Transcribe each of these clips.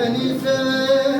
seni sever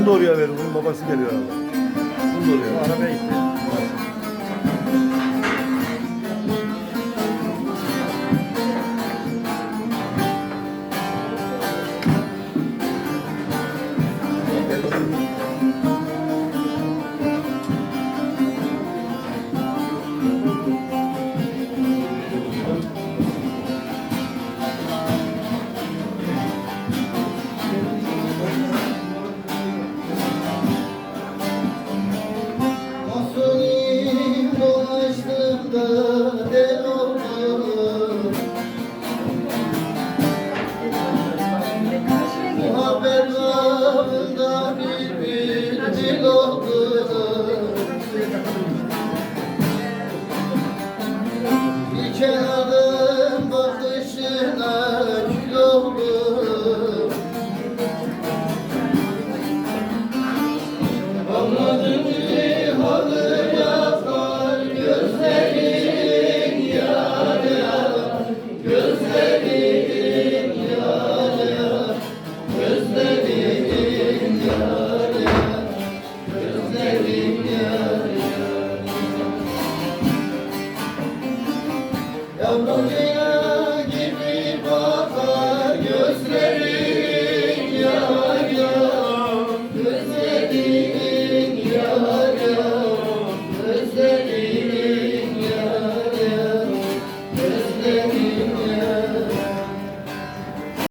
Bunu da oraya. Bunun babası geliyor herhalde. Bunu da oraya. Arabaya gitti. Eu não digo